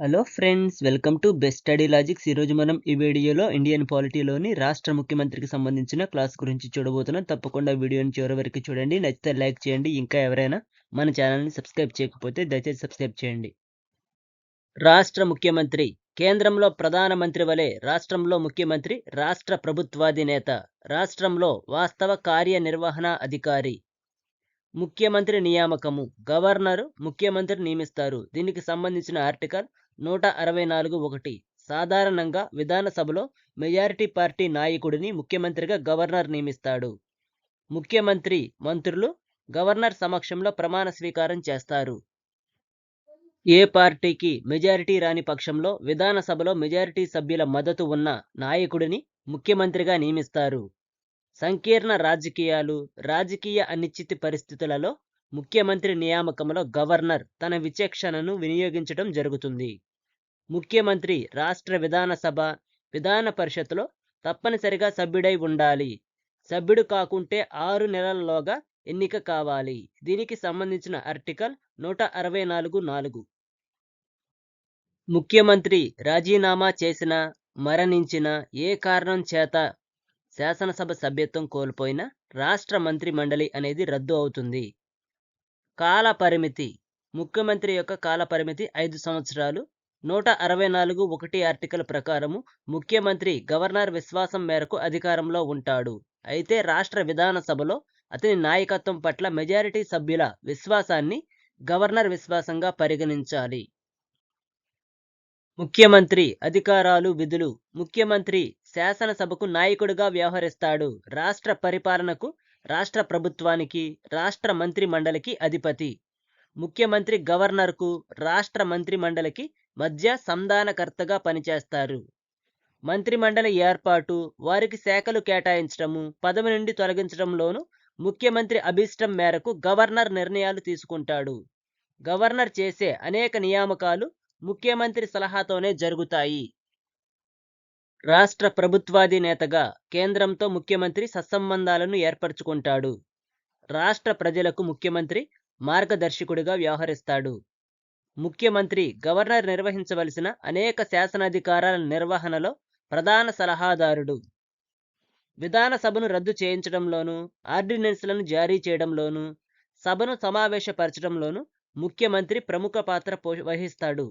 Hello friends welcome to best study logics. ఈరోజు మనం ఈ వీడియోలో ఇండియన్ పాలిటీలోని రాష్ట్ర ముఖ్యమంత్రికి సంబంధించిన క్లాస్ గురించి చూడబోతున్నాం. తప్పకుండా వీడియోని చివరి వరకు చూడండి. నచ్చితే లైక్ చేయండి. ఇంకా ఎవరైనా మన ఛానల్ని సబ్స్క్రైబ్ చేయకపోతే దయచేసి సబ్స్క్రైబ్ చేయండి. రాష్ట్ర ముఖ్యమంత్రి కేంద్రంలో ప్రధానమంత్రి వలె రాష్ట్రంలో ముఖ్యమంత్రి రాష్ట్ర ప్రభుత్వాధినేత రాష్ట్రంలో వాస్తవ కార్యనిర్వహణ అధికారి ముఖ్యమంత్రి నియామకము. గవర్నరు ముఖ్యమంత్రి నియమిస్తారు. దీనికి సంబంధించిన ఆర్టికల్ నూట అరవై నాలుగు ఒకటి. సాధారణంగా విధానసభలో మెజారిటీ పార్టీ నాయకుడిని ముఖ్యమంత్రిగా గవర్నర్ నియమిస్తాడు. ముఖ్యమంత్రి మంత్రులు గవర్నర్ సమక్షంలో ప్రమాణ స్వీకారం చేస్తారు. ఏ పార్టీకి మెజారిటీ రాని పక్షంలో విధానసభలో మెజారిటీ సభ్యుల మద్దతు ఉన్న నాయకుడిని ముఖ్యమంత్రిగా నియమిస్తారు. సంకీర్ణ రాజకీయాలు రాజకీయ అనిశ్చితి పరిస్థితులలో ముఖ్యమంత్రి నియామకంలో గవర్నర్ తన విచక్షణను వినియోగించడం జరుగుతుంది. ముఖ్యమంత్రి రాష్ట్ర విధానసభ విధాన పరిషత్లో తప్పనిసరిగా సభ్యుడై ఉండాలి. సభ్యుడు కాకుంటే ఆరు నెలల్లోగా ఎన్నిక కావాలి. దీనికి సంబంధించిన ఆర్టికల్ నూట అరవై నాలుగు నాలుగు. ముఖ్యమంత్రి రాజీనామా చేసిన మరణించిన ఏ కారణం చేత శాసనసభ సభ్యత్వం కోల్పోయిన రాష్ట్ర మంత్రి మండలి అనేది రద్దు అవుతుంది. కాల పరిమితి ముఖ్యమంత్రి యొక్క కాల పరిమితి ఐదు సంవత్సరాలు. నూట అరవై నాలుగు ఒకటి ఆర్టికల్ ప్రకారము ముఖ్యమంత్రి గవర్నర్ విశ్వాసం మేరకు అధికారంలో ఉంటాడు. అయితే రాష్ట్ర విధానసభలో అతని నాయకత్వం పట్ల మెజారిటీ సభ్యుల విశ్వాసాన్ని గవర్నర్ విశ్వాసంగా పరిగణించాలి. ముఖ్యమంత్రి అధికారాలు విధులు ముఖ్యమంత్రి శాసనసభకు నాయకుడిగా వ్యవహరిస్తాడు. రాష్ట్ర పరిపాలనకు రాష్ట్ర ప్రభుత్వానికి రాష్ట్ర మంత్రి మండలికి అధిపతి. ముఖ్యమంత్రి గవర్నర్కు రాష్ట్ర మంత్రి మండలికి మధ్య సంధానకర్తగా పనిచేస్తారు. మంత్రిమండలి ఏర్పాటు వారికి శాఖలు కేటాయించడము పదవి నుండి తొలగించడంలోనూ ముఖ్యమంత్రి అభిష్టం మేరకు గవర్నర్ నిర్ణయాలు తీసుకుంటాడు. గవర్నర్ చేసే అనేక నియామకాలు ముఖ్యమంత్రి సలహాతోనే జరుగుతాయి. రాష్ట్ర ప్రభుత్వాధినేతగా కేంద్రంతో ముఖ్యమంత్రి సత్సంబంధాలను ఏర్పరచుకుంటాడు. రాష్ట్ర ప్రజలకు ముఖ్యమంత్రి మార్గదర్శకుడిగా వ్యవహరిస్తాడు. ముఖ్యమంత్రి గవర్నర్ నిర్వహించవలసిన అనేక శాసనాధికారాల నిర్వహణలో ప్రధాన సలహాదారుడు. విధానసభను రద్దు చేయించడంలోనూ ఆర్డినెన్స్లను జారీ చేయడంలోనూ సభను సమావేశపరచడంలోనూ ముఖ్యమంత్రి ప్రముఖ పాత్ర వహిస్తాడు.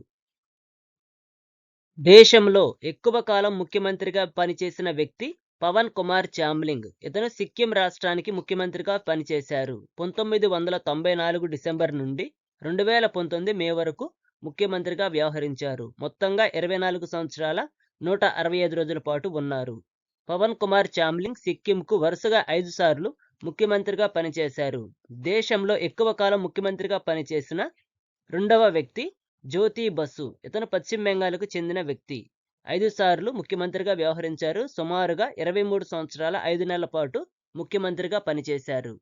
దేశంలో ఎక్కువ కాలం ముఖ్యమంత్రిగా పనిచేసిన వ్యక్తి పవన్ కుమార్ చామ్లింగ్. ఇతను సిక్కిం రాష్ట్రానికి ముఖ్యమంత్రిగా పనిచేశారు. పంతొమ్మిది వందల తొంభై నాలుగు డిసెంబర్ నుండి రెండు వేల పంతొమ్మిది మే వరకు ముఖ్యమంత్రిగా వ్యవహరించారు. మొత్తంగా ఇరవై నాలుగు సంవత్సరాల నూట అరవై ఐదు రోజుల పాటు ఉన్నారు. పవన్ కుమార్ చామ్లింగ్ సిక్కింకు వరుసగా ఐదు సార్లు ముఖ్యమంత్రిగా పనిచేశారు. దేశంలో ఎక్కువ కాలం ముఖ్యమంత్రిగా పనిచేసిన రెండవ వ్యక్తి జ్యోతి బసు ఇతను పశ్చిమ బెంగాల్కు చెందిన వ్యక్తి. ఐదు సార్లు ముఖ్యమంత్రిగా వ్యవహరించారు. సుమారుగా ఇరవై మూడు సంవత్సరాల ఐదు నెలల పాటు ముఖ్యమంత్రిగా పనిచేశారు.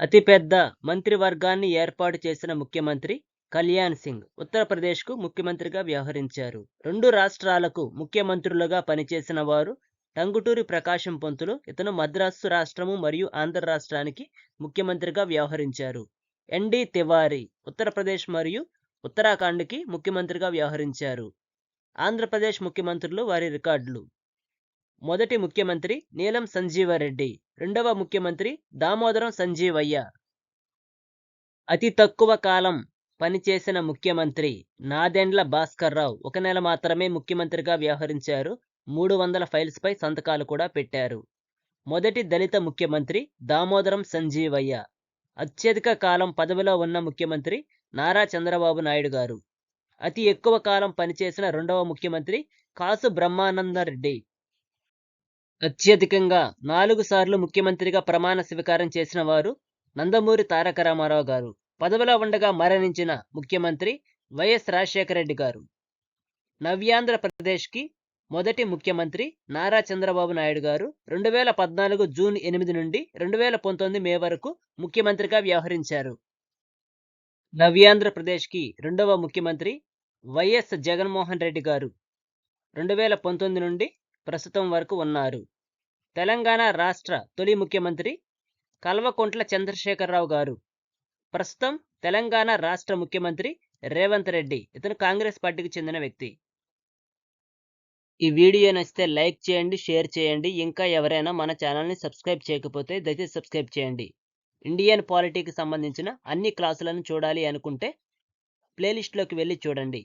అతిపెద్ద మంత్రివర్గాన్ని ఏర్పాటు చేసిన ముఖ్యమంత్రి కళ్యాణ్ సింగ్ ఉత్తరప్రదేశ్కు ముఖ్యమంత్రిగా వ్యవహరించారు. రెండు రాష్ట్రాలకు ముఖ్యమంత్రులుగా పనిచేసిన వారు టంగుటూరి ప్రకాశం పంతులు ఇతను మద్రాసు రాష్ట్రము మరియు ఆంధ్ర రాష్ట్రానికి ముఖ్యమంత్రిగా వ్యవహరించారు. ఎన్డి తివారీ ఉత్తరప్రదేశ్ మరియు ఉత్తరాఖండ్కి ముఖ్యమంత్రిగా వ్యవహరించారు. ఆంధ్రప్రదేశ్ ముఖ్యమంత్రులు వారి రికార్డులు. మొదటి ముఖ్యమంత్రి నీలం సంజీవరెడ్డి రెండవ ముఖ్యమంత్రి దామోదరం సంజీవయ్య. అతి తక్కువ కాలం పనిచేసిన ముఖ్యమంత్రి నాదెండ్ల భాస్కర్రావు ఒక నెల మాత్రమే ముఖ్యమంత్రిగా వ్యవహరించారు. మూడు వందల ఫైల్స్పై సంతకాలు కూడా పెట్టారు. మొదటి దళిత ముఖ్యమంత్రి దామోదరం సంజీవయ్య. అత్యధిక కాలం పదవిలో ఉన్న ముఖ్యమంత్రి నారా చంద్రబాబు నాయుడు గారు. అతి ఎక్కువ కాలం పనిచేసిన రెండవ ముఖ్యమంత్రి కాసు బ్రహ్మానందరెడ్డి. అత్యధికంగా నాలుగు సార్లు ముఖ్యమంత్రిగా ప్రమాణ స్వీకారం చేసిన వారు నందమూరి తారక రామారావు గారు. పదవిలో ఉండగా మరణించిన ముఖ్యమంత్రి వైఎస్ రాజశేఖర రెడ్డి గారు. నవ్యాంధ్రప్రదేశ్కి మొదటి ముఖ్యమంత్రి నారా చంద్రబాబు నాయుడు గారు రెండు వేల పద్నాలుగు జూన్ ఎనిమిది నుండి రెండు వేల పంతొమ్మిది మే వరకు ముఖ్యమంత్రిగా వ్యవహరించారు. నవ్యాంధ్రప్రదేశ్కి రెండవ ముఖ్యమంత్రి వైఎస్ జగన్మోహన్ రెడ్డి గారు. రెండు వేల పంతొమ్మిది నుండి ప్రస్తుతం వరకు ఉన్నారు. తెలంగాణ రాష్ట్ర తొలి ముఖ్యమంత్రి కల్వకుంట్ల చంద్రశేఖరరావు గారు. ప్రస్తుతం తెలంగాణ రాష్ట్ర ముఖ్యమంత్రి రేవంత్ రెడ్డి ఇతను కాంగ్రెస్ పార్టీకి చెందిన వ్యక్తి. ఈ వీడియో నచ్చితే లైక్ చేయండి షేర్ చేయండి. ఇంకా ఎవరైనా మన ఛానల్ని సబ్స్క్రైబ్ చేయకపోతే దయచేసి సబ్స్క్రైబ్ చేయండి. ఇండియన్ పాలిటీకి సంబంధించిన అన్ని క్లాసులను చూడాలి అనుకుంటే ప్లేలిస్ట్లోకి వెళ్ళి చూడండి.